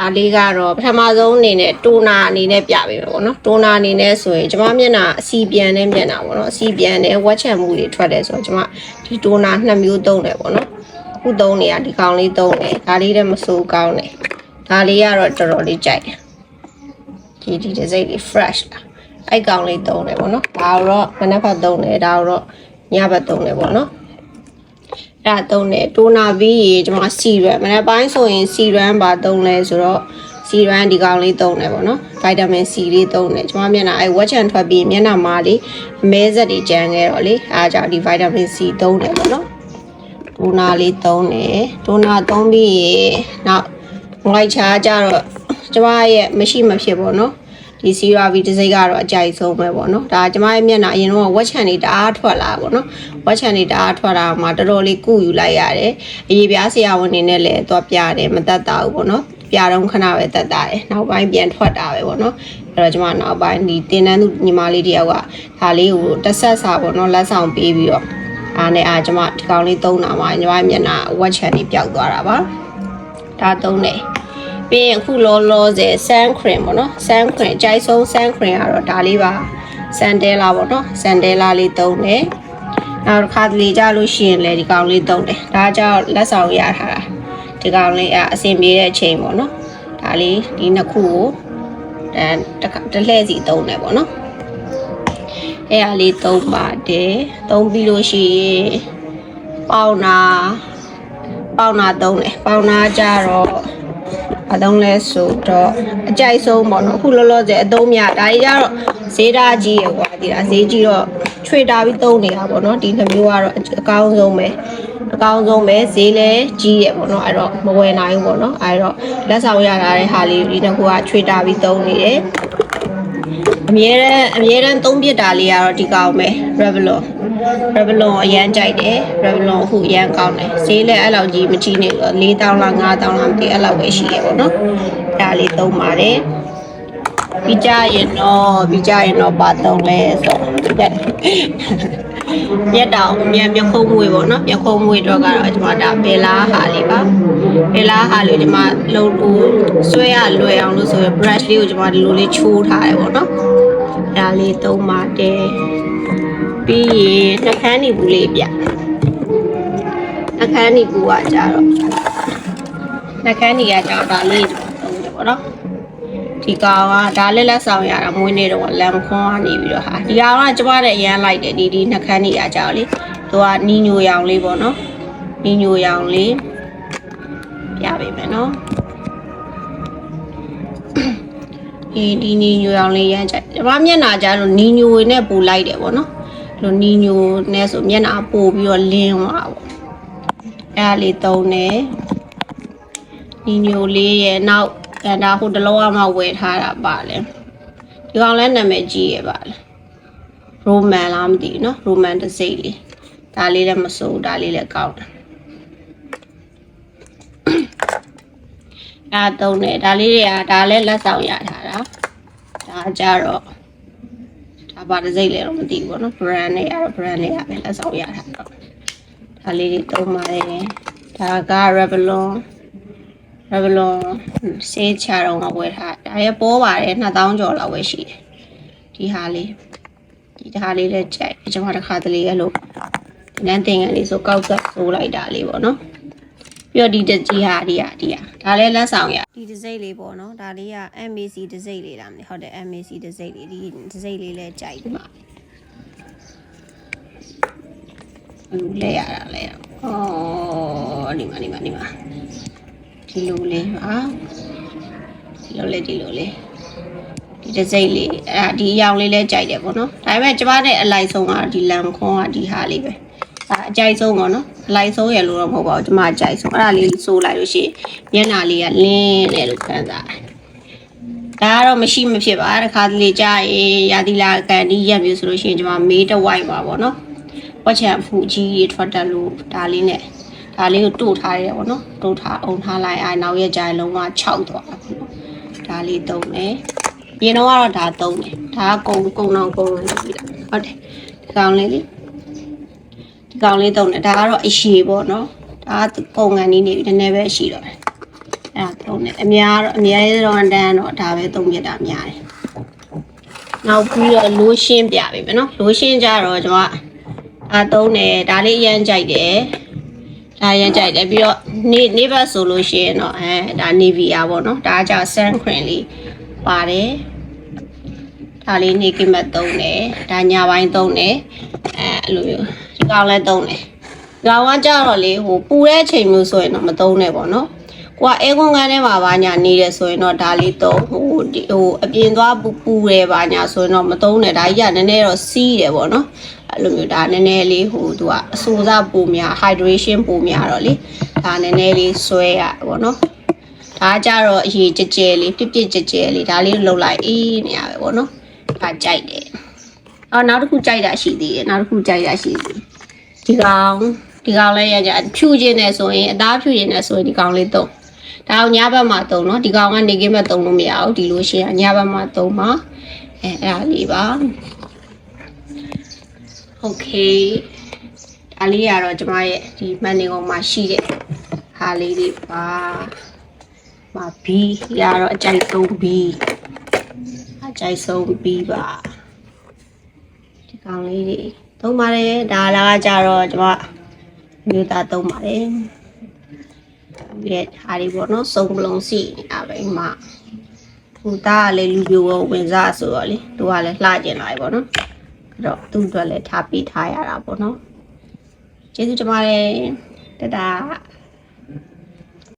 အားလေးကတော့ပထမဆုံးအနေနဲ့တိုနာအနေနဲ့ပြပေးမယ်ပေါ့နော်တိုနာအနေနဲ့ဆိုရင်ကျမမျက်နှာအစီပြန်နဲ့မျက်နှာပေါ့နော်အစီပြန်နဲ့ဝက်ချံမှုတွေထွက်တယ်ဆိုတော့ကျမဒီတိုနာနှစ်မျိုးသုံးတယ်ပေါ့နော်အခုသုံးနေရဒီကောင်လေးသုံးတယ်ဒါလေးလည်းမစိုးကောင်းတယ်ဒါလေးကတော့တော်တော်လေးကြိုက်တယ်ဒီဒီဒီစိတ်လေး fresh လားအဲ့ကောင်လေးသုံးတယ်ပေါ့နော်ဒါတော့မနက်ဘက်သုံးတယ်ဒါတော့ညဘက်သုံးတယ်ပေါ့နော်အဲ့ ဒါသုံးတယ်တိုနာပြီးရေကျွန်မစီရမ်မနေ့ပိုင်းဆိုရင်စီရမ်ပါသုံးလဲဆိုတော့စီရမ်ဒီကောင်လေးသုံးတယ်ပေါ့နော်ဗိုက်တာမင်စီလေးသုံးတယ်ကျွန်မမျက်နှာအဲဝက်ချန်ထွက်ပြီးမျက်နှာမှာလေးအမဲဆက်တွေကျန်ခဲ့တော့လေအားကြောင့်ဒီဗိုက်တာမင်စီသုံးတယ်ပေါ့နော်တိုနာလေးသုံးတယ်တိုနာသုံးပြီးရေနောက်ငိုက်ချာကြတော့ကျွန်မရဲ့မရှိမဖြစ်ပေါ့နော် ဒီစီရာဗီတစ်စိတ်ကတော့အကြိုက်ဆုံးပဲပေါ့နော်ဒါကျမရဲ့မျက်နှာအရင်တော့ဝက်ချန်တွေတအားထွက်လာပေါ့နော်ဝက်ချန်တွေတအားထွက်လာမှတော်တော်လေးကုယူလိုက်ရတယ်အရေးပြားဆရာဝန်နေနဲ့လည်းသွားပြတယ်မတတ်တာဘူးပေါ့နော်ပြတော့ခဏပဲတတ်တာတယ်နောက်ပိုင်းပြန်ထွက်တာပဲပေါ့နော်အဲ့တော့ကျမနောက်ပိုင်းဒီတင်တန်းသူညီမလေးတယောက်ကဒါလေးကိုတစ်ဆက်စာပေါ့နော်လက်ဆောင်ပေးပြီးတော့အားနဲ့အားကျမဒီကောင်လေးသုံးတာမှညီမမျက်နှာဝက်ချန်တွေပျောက်သွားတာပါဒါသုံးတယ် ပြီးရင်အခုလောလောဆယ် sun cream ပေါ့နော် sun cream အကြိုက်ဆုံး sun cream ကတော့ဒါလေးပါ sandela ပေါ့နော် sandela လေးသုံးတယ်နောက်တစ်ခါတလေကြလို့ရှိရင်လည်းဒီကောင်လေးသုံးတယ်ဒါကြောင့်လက်ဆောင်ရထားတာဒီကောင်လေးအအဆင်ပြေတဲ့အချိန်ပေါ့နော်ဒါလေးဒီနှစ်ခုကိုအဲတစ်ခါတစ်လှည့်စီသုံးတယ်ပေါ့နော်အဲ့အားလေးသုံးပါတယ်သုံးပြီးလို့ရှိရင်ပေါင်နာပေါင်နာသုံးတယ်ပေါင်နာကြတော့ အသုံးလဲဆိုတော့အကြိုက်ဆုံးပေါ့နော်အခုလောလောဆယ်အသုံးများဒါကြီးကတော့ဈေးသားကြီးရကွာဒီလားဈေးကြီးတော့ချွေတာပြီးသုံးနေတာပေါ့နော်ဒီနှမျိုးကတော့အကောင်းဆုံးပဲအကောင်းဆုံးပဲဈေးလဲကြီးရပေါ့နော်အဲ့တော့မဝယ်နိုင်ဘူးပေါ့နော်အဲ့တော့လက်ဆောင်ရတာတဲ့ဟာလေးဒီတစ်ခုကချွေတာပြီးသုံးနေတယ်အမြဲတမ်းအမြဲတမ်းသုံးပြစ်တာလေးကတော့ဒီကောင်ပဲ Revlon Revlon အရန်ကြိုက်တယ် Revlon အခုအရန်ကောင်းတယ်ဈေးလည်းအဲ့လောက်ကြီးမကြီးနေတော့4000လား5000လားမသိအဲ့လောက်ပဲရှိရပေါ့နော်ဒါလေးသုံးပါတယ်ပြီးကြရင်တော့ပြီးကြရင်တော့ပါသုံးလဲဆိုတော့မြက်တောင်မြန်မြခုံးမွေပေါ့နော်မြခုံးမွေတော့ကတော့ကျွန်မဒါဘယ်လားဟာလေးပါဘယ်လားဟာလေးကိုကျွန်မလုံးကိုဆွဲရလွယ်အောင်လို့ဆိုရယ် brush လေးကိုကျွန်မဒီလိုလေးချိုးထားတယ်ပေါ့နော်ဒါလေးသုံးပါတယ် ပြီးရင်နှကန်းနေဘူးလေးပြနှကန်းနေဘူးကကြတော့နှကန်းနေကကြတော့ဒါလေးသုံးတယ်ပေါ့နော်ဒီကောင်ကဒါလည်းလက်ဆောင်ရတာမွေးနေ့တော့လမ်ခွန်ကနေပြီးတော့ဟာဒီကောင်ကကျမနဲ့အရန်လိုက်တယ်ဒီဒီနှကန်းနေကကြတော့လေသူကနီညိုရောင်လေးပေါ့နော်နီညိုရောင်လေးပြပေးမယ်နော်ဒီဒီနီညိုရောင်လေးရမ်းကြိုက်ကျမမျက်နှာကြလို့နီညိုနဲ့ပူလိုက်တယ်ပေါ့နော် လို့နီညိုနဲ့ဆိုမျက်နှာပို့ပြီးတော့လင်းသွားပေါ့အဲ့ဒါလေးသုံးတယ်နီညိုလေးရဲ့နောက်အဲဒါဟိုတလောကမှဝယ်ထားတာပါလေဒီကောင်လည်းနာမည်ကြီးရဲ့ပါလေရိုမန်လားမသိဘူးเนาะရိုမန်တစ်စိတ်လေးဒါလေးလည်းမစိုးဒါလေးလည်းကောင်းတယ်အဲသုံးတယ်ဒါလေးတွေကဒါလည်းလက်ဆောင်ရထားတာဒါကြတော့ ဒါပါတစ်စိတ်လည်းတော့မသိဘူးပေါ့နော် brand တွေအဲ့ brand တွေကပဲလက်ဆောင်ရထားတော့ဒါလေးတွေသုံးပါတယ်ဒါက Revlon Revlon စေးချတော့ငါဝယ်ထားဒါရဲ့ပေါ်ပါတယ်2000ကျော်လောက်ပဲရှိတယ်ဒီဟာလေးဒီဟာလေးလည်းကြိုက်ကျွန်မတစ်ခါတလေအဲ့လိုဒီနန်းတင်ငယ်လေးဆိုကောက်ကပ်ဆိုးလိုက်တာလေးပေါ့နော် ပြီးတော့ဒီတကြီးဟာဒီဟာဒီဟာဒါလည်းလက်ဆောင်ရဒီတစ်စိတ်လေးပေါ့နော်ဒါလေးက MAC တစ်စိတ်လေးလားမသိဟုတ်တယ် MAC တစ်စိတ်လေးဒီတစ်စိတ်လေးလည်းကြိုက်ပါဘူးလဲရတာလဲအော်ဒီမှာဒီမှာဒီမှာဒီလိုလေးပါဒီလိုလေးဒီလိုလေးဒီတစ်စိတ်လေးအဲ့ဒါဒီအရောင်လေးလဲကြိုက်တယ်ပေါ့နော်ဒါပေမဲ့ကျမနဲ့အလိုက်ဆုံးကဒီလမ်ခွန်ကဒီဟာလေးပဲ ဒါအကြိုက်ဆုံးပေါ့နော်အလိုက်ဆုံးရလို့တော့မဟုတ်ပါဘူးကျမအကြိုက်ဆုံးအဲ့ဒါလေးစိုးလိုက်လို့ရှိရင်မျက်နှာလေးကလင်းတယ်လို့ခံစားတယ်ဒါကတော့မရှိမဖြစ်ပါတခါတလေကြာရင်ရာသီလာကန်ဒီရက်မျိုးဆိုလို့ရှိရင်ကျမမေးတဝိုက်ပါပေါ့နော်ဝက်ချံဖူကြီးတွေထွက်တက်လို့ဒါလေးနဲ့ဒါလေးကိုတို့ထားရတယ်ပေါ့နော်တို့ထားအောင်ထားလိုက်အဲနောက်ရက်ကျရင်လုံးဝ6သွားတာပေါ့နော်ဒါလေးသုံးမယ်ရင်တော့ကတော့ဒါသုံးတယ်ဒါကကုံကုံတော့ကုံလို့ပြီးတာဟုတ်တယ်ဒီကောင်လေးလေဒီ ကောင်လေးသုံးတယ်ဒါကတော့အရှိပေါ့နော်ဒါကကုံငံနေနေပြီနည်းနည်းပဲရှိတော့တယ်အဲ့ဒါသုံးတယ်အများတော့အများကြီးတော့တန်းတော့ဒါပဲသုံးပြတာများတယ်နောက်ပြီးတော့လိုရှင်းပြပေးမယ်နော်လိုရှင်းကြတော့ကျွန်မအာသုံးတယ်ဒါလေးအရန်ကြိုက်တယ်ဒါအရန်ကြိုက်တယ်ပြီးတော့နေနေဘက်ဆိုလို့ရှိရင်တော့အဲဒါ Nivea ပေါ့နော်ဒါကြောင့် sun cream လေးပါတယ်ဒါလေးနေကိမတ်သုံးတယ်ဒါညာပိုင်းသုံးတယ်အဲအဲ့လိုမျိုးဒီ ကောင်လည်းသုံးတယ်ဒီကောင်ကကြတော့လေဟိုပူတဲ့အချိန်မျိုးဆိုရင်တော့မသုံးနဲ့ပေါ့နော်ကိုကအဲကွန်ကန်ထဲမှာဘာညာနေတယ်ဆိုရင်တော့ဒါလေးသုံးဟိုဒီဟိုအပြင်သွားပူပူတယ်ဘာညာဆိုရင်တော့မသုံးနဲ့ဒါကြီးကနည်းနည်းတော့စီးတယ်ပေါ့နော်အဲ့လိုမျိုးဒါနည်းနည်းလေးဟိုသူကအဆိုးစားပူများ hydration ပူများတော့လေဒါနည်းနည်းလေးဆွဲရပေါ့နော်ဒါကြတော့အရေးကြဲကြဲလေးပြစ်ပြစ်ကြဲကြဲလေးဒါလေးလှုပ်လိုက်အေးနေရပဲပေါ့နော်ဒါကြိုက်တယ်အော်နောက်တစ်ခုကြိုက်တာရှိသေးတယ်နောက်တစ်ခုကြိုက်တာရှိသေးတယ် ဒီကောင်ဒီကောင်လည်းရကြဖြူခြင်းနဲ့ဆိုရင်အသားဖြူခြင်းနဲ့ဆိုရင်ဒီကောင်လေးသုံးဒါအောင်ညဘက်မှာသုံးနော်ဒီကောင်ကနေကင်းဘက်သုံးလို့မရဘူးဒီလိုရှင်းညဘက်မှာသုံးပါအဲအဲ့ဒါလေးပါโอเคဒါလေးကတော့ကျမရဲ့ဒီမန်နေကောင်မှာရှိတဲ့ဟာလေးတွေပါမှာ B ရတော့အကြိုက်ဆုံး B အကြိုက်ဆုံး B ပါဒီကောင်လေးတွေ သုံးပါတယ်ဒါလားကြတော့ကျမမျိုးသားသုံးပါတယ်ဒီဟာဒီပေါ့နော်စုံပလုံးစီနေတာပဲမှာသူသားကလည်းလူပြိုကိုဝင်စားဆိုတော့လေသူကလည်းလှကျင်လာပြီပေါ့နော်အဲ့တော့သူ့အတွက်လည်းထားပေးထားရတာပေါ့နော်ကျေးဇူးတင်ပါတယ်တတား